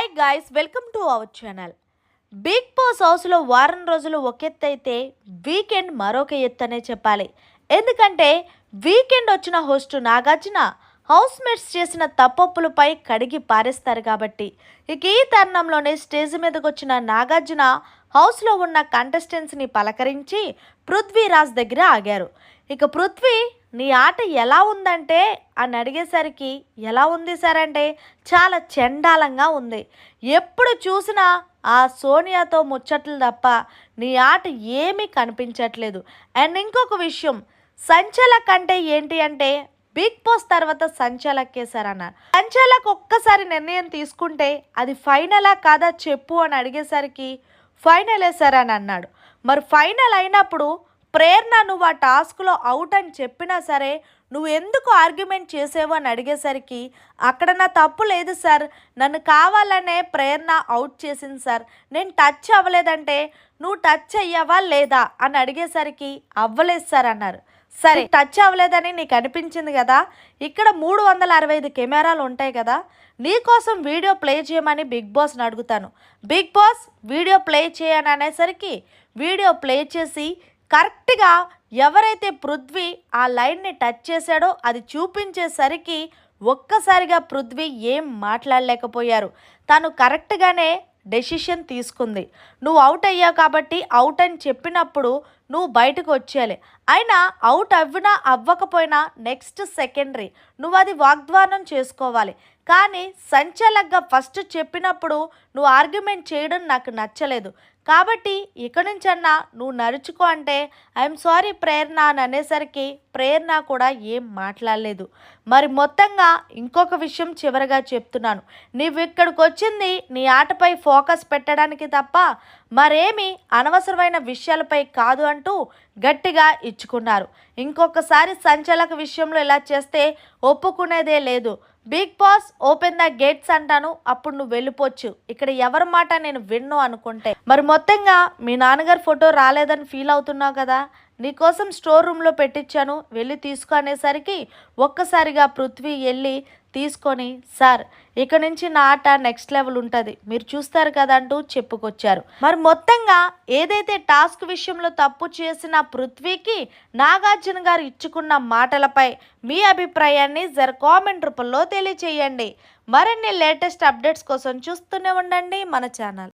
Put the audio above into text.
Hi guys welcome to our channel Bigg Boss హౌస్లో వారం రోజులు ఒక ఎత్తు అయితే వీకెండ్ మరొక ఎత్తు అనే చెప్పాలి. ఎందుకంటే వీకెండ్ వచ్చిన హోస్ట్ నాగార్జున హౌస్ మేట్స్ చేసిన తప్పొప్పులపై కడిగి పారేస్తారు కాబట్టి. ఇక ఈ తరుణంలోనే స్టేజ్ మీదకు వచ్చిన నాగార్జున హౌస్లో ఉన్న కంటెస్టెంట్స్ని పలకరించి పృథ్వీరాజ్ దగ్గర ఆగారు. ఇక పృథ్వీ నీ ఆట ఎలా ఉందంటే? అని అడిగేసరికి ఎలా ఉంది సార్ అంటే చాలా చండాలంగా ఉంది. ఎప్పుడు చూసినా ఆ సోనియాతో ముచ్చట్లు తప్ప నీ ఆట ఏమీ కనిపించట్లేదు. అండ్ ఇంకొక విషయం సంచలక్ అంటే ఏంటి అంటే బిగ్ బాస్ తర్వాత సంచలక్కే సార్ అన్నారు సంచలక్ ఒక్కసారి నిర్ణయం తీసుకుంటే అది ఫైనలా కాదా చెప్పు అని అడిగేసరికి ఫైనలే సార్ అని అన్నాడు. మరి ఫైనల్ అయినప్పుడు ప్రేరణ నువ్వు ఆ టాస్క్లో అవుట్ అని చెప్పినా సరే నువ్వు ఎందుకు ఆర్గ్యుమెంట్ చేసేవో అని అడిగేసరికి అక్కడ నా తప్పు లేదు సార్. నన్ను కావాలనే ప్రేరణ అవుట్ చేసింది సార్. నేను టచ్ అవ్వలేదంటే నువ్వు టచ్ అయ్యావా లేదా? అని అడిగేసరికి అవ్వలేదు సార్ అన్నారు. సరే టచ్ అవ్వలేదని నీకు అనిపించింది కదా? ఇక్కడ మూడు వందల అరవై ఐదు కెమెరాలు ఉంటాయి కదా? నీకోసం వీడియో ప్లే చేయమని బిగ్ బాస్ని అడుగుతాను. బిగ్ బాస్ వీడియో ప్లే చేయని అనేసరికి వీడియో ప్లే చేసి కరెక్ట్గా ఎవరైతే పృథ్వీ ఆ లైన్ని టచ్ చేశాడో అది చూపించేసరికి ఒక్కసారిగా పృథ్వీ ఏం మాట్లాడలేకపోయారు. తను కరెక్ట్గానే డెసిషన్ తీసుకుంది. నువ్వు అవుట్ అయ్యావు కాబట్టి అవుట్ అని చెప్పినప్పుడు నువ్వు బయటకు వచ్చేయాలి. అయినా అవుట్ అవ్వినా అవ్వకపోయినా నెక్స్ట్ సెకండరీ నువ్వు అది వాగ్దానం చేసుకోవాలి. కానీ సంచలగ్గా ఫస్ట్ చెప్పినప్పుడు నువ్వు ఆర్గ్యుమెంట్ చేయడం నాకు నచ్చలేదు. కాబట్టి ఇక నుంచన్నా నువ్వు నడుచుకో అంటే ఐఎమ్ సారీ ప్రేరణ అని అనేసరికి ప్రేరణ కూడా ఏం మాట్లాడలేదు. మరి మొత్తంగా ఇంకొక విషయం చివరగా చెప్తున్నాను. నువ్వు ఇక్కడికి వచ్చింది నీ ఆటపై ఫోకస్ పెట్టడానికి తప్ప మరేమి అనవసరమైన విషయాలపై కాదు అంటూ గట్టిగా ఇచ్చుకున్నారు. ఇంకొకసారి సంచలక విషయంలో ఇలా చేస్తే ఒప్పుకునేదే లేదు. Bigg Boss open the gates అంటాను అప్పుడు నువ్వు వెళ్ళిపోవచ్చు. ఇక్కడ ఎవరి మాట నేను విన్ను అనుకుంటే. మరి మొత్తంగా మీ నాన్నగారు ఫోటో రాలేదని ఫీల్ అవుతున్నావు కదా? నీకోసం స్టోర్ రూమ్లో పెట్టించాను వెళ్ళి తీసుకో అనేసరికి ఒక్కసారిగా పృథ్వీ వెళ్ళి తీసుకొని సార్ ఇక నుంచి నా ఆట నెక్స్ట్ లెవెల్ ఉంటుంది. మీరు చూస్తారు కదా అంటూ చెప్పుకొచ్చారు. మరి మొత్తంగా ఏదైతే టాస్క్ విషయంలో తప్పు చేసిన పృథ్వీకి నాగార్జున గారు ఇచ్చుకున్న మాటలపై మీ అభిప్రాయాన్ని జర కామెంట్ రూపంలో తెలియచేయండి. మరిన్ని లేటెస్ట్ అప్డేట్స్ కోసం చూస్తూనే ఉండండి మన ఛానల్.